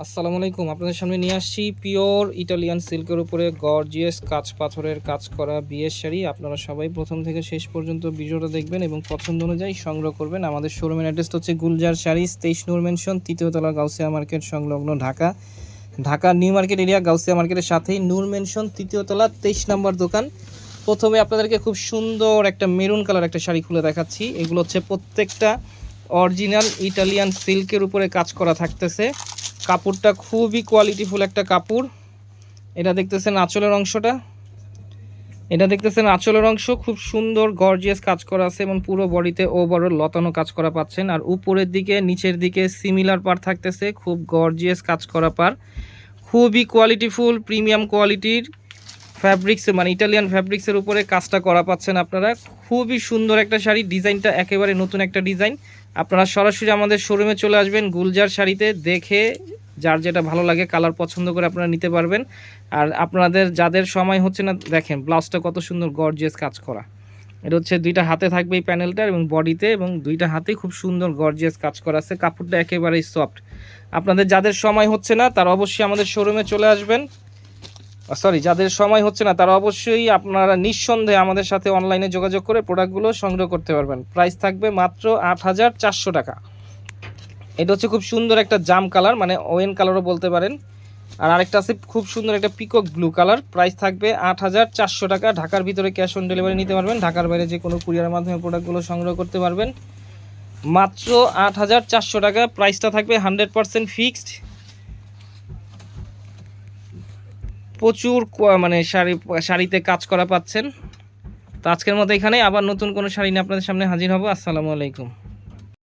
আসসালামু আলাইকুম। আপনাদের সামনে নিয়ে আসছি পিওর ইটালিয়ান সিল্কের উপরে গর্জিয়াস কাঁচ পাথরের কাজ করা বিয়ের শাড়ি। আপনারা সবাই প্রথম থেকে শেষ পর্যন্ত ভিডিওটা দেখবেন এবং পছন্দ অনুযায়ী সংগ্রহ করবেন। আমাদের শোরুমের অ্যাড্রেসটা হচ্ছে গুলজার শাড়ি, তেইশ নূর মেনশন তৃতীয়তলা গাউসিয়া মার্কেট, সংলগ্ন Dhaka. Dhaka, new market area, Gausia মার্কেটের সাথেই নূর মেনশন তৃতীয়তলা তেইশ নম্বর দোকান। প্রথমে আপনাদেরকে খুব সুন্দর একটা মেরুন কালার একটা শাড়ি খুলে দেখাচ্ছি। এগুলো হচ্ছে প্রত্যেকটা অরিজিনাল ইটালিয়ান সিল্কের উপরে কাজ করা থাকতেছে। কাপড়টা খুবই কোয়ালিটিফুল একটা কাপড়। এটা দেখতেছেন আঁচলের অংশটা। এটা দেখতেছেন আঁচলের অংশ, খুব সুন্দর গর্জিয়াস কাজ করা আছে এবং পুরো বডিতে ওভারঅল লতানো কাজ করা পাচ্ছেন। আর উপরের দিকে, নিচের দিকে সিমিলার পার থাকতেছে, খুব গর্জিয়াস কাজ করা পার খুবই কোয়ালিটিফুল প্রিমিয়াম কোয়ালিটির ফ্যাব্রিক্স মানে ইটালিয়ান ফ্যাব্রিক্সের উপরে কাজটা করা পাচ্ছেন আপনারা। খুবই সুন্দর একটা শাড়ি, ডিজাইনটা একেবারে নতুন একটা ডিজাইন। আপনারা সরাসরি আমাদের শোরুমে চলে আসবেন গুলজার শাড়িতে, দেখে যার যেটা ভালো লাগে কালার পছন্দ করে আপনারা নিতে পারবেন। আর আপনাদের যাদের সময় হচ্ছে না, দেখেন ব্লাউজটা কত সুন্দর গর্জিয়াস কাজ করা। এটা হচ্ছে দুইটা হাতে থাকবে এই প্যানেলটার এবং বডিতে এবং দুইটা হাতেই খুব সুন্দর গর্জিয়াস কাজ করা আছে। কাপড়টা একেবারেই সফট আপনাদের যাদের সময় হচ্ছে না, তারা অবশ্যই আমাদের শোরুমে চলে আসবেন। সরি যাদের সময় হচ্ছে না, তারা অবশ্যই আপনারা নিঃসন্দেহে আমাদের সাথে অনলাইনে যোগাযোগ করে প্রোডাক্টগুলো সংগ্রহ করতে পারবেন। প্রাইস থাকবে মাত্র আট হাজার চারশো টাকা। এটা হচ্ছে খুব সুন্দর একটা জাম কালার মানে ওয়েন কালারও বলতে পারেন। আর আরেকটা আছে খুব সুন্দর একটা পিকক ব্লু কালার প্রাইস থাকবে আট হাজার চারশো টাকা। ঢাকার ভিতরে ক্যাশ অন ডেলিভারি নিতে পারবেন, ঢাকার বাইরে যে কোনো কুরিয়ারের মাধ্যমে প্রোডাক্টগুলো সংগ্রহ করতে পারবেন। মাত্র আট হাজার চারশো টাকা প্রাইসটা থাকবে হান্ড্রেড পারসেন্ট ফিক্সড প্রচুর মানে শাড়ি শাড়িতে কাজ করা পাচ্ছেন। তো আজকের মতো এখানে আবার নতুন কোনো শাড়ি নিয়ে আপনাদের সামনে হাজির হব। আসসালামু আলাইকুম।